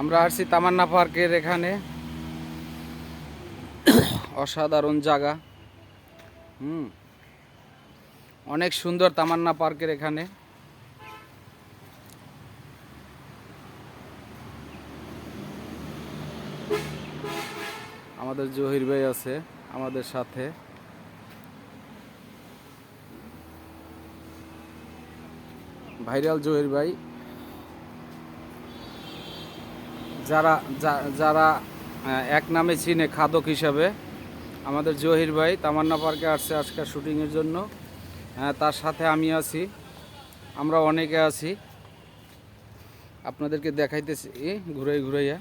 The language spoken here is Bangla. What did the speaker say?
আমরা আসছি তামান্না পার্কের এখানে। অসাধারণ জায়গা। হুম। অনেক সুন্দর তামান্না পার্কের এখানে। আমাদের জহির ভাই আছে আমাদের সাথে। ভাইরাল জহির ভাই। যারা যারা এক নামে চিনে খাদক হিসাবে, আমাদের জহির ভাই তামান্না পার্কে আসছে আজকে শুটিংয়ের জন্য। হ্যাঁ তার সাথে আমি আছি, আমরা অনেকে আছি। আপনাদেরকে দেখাইতেছি, ঘুরাই, ঘুরাইয়া।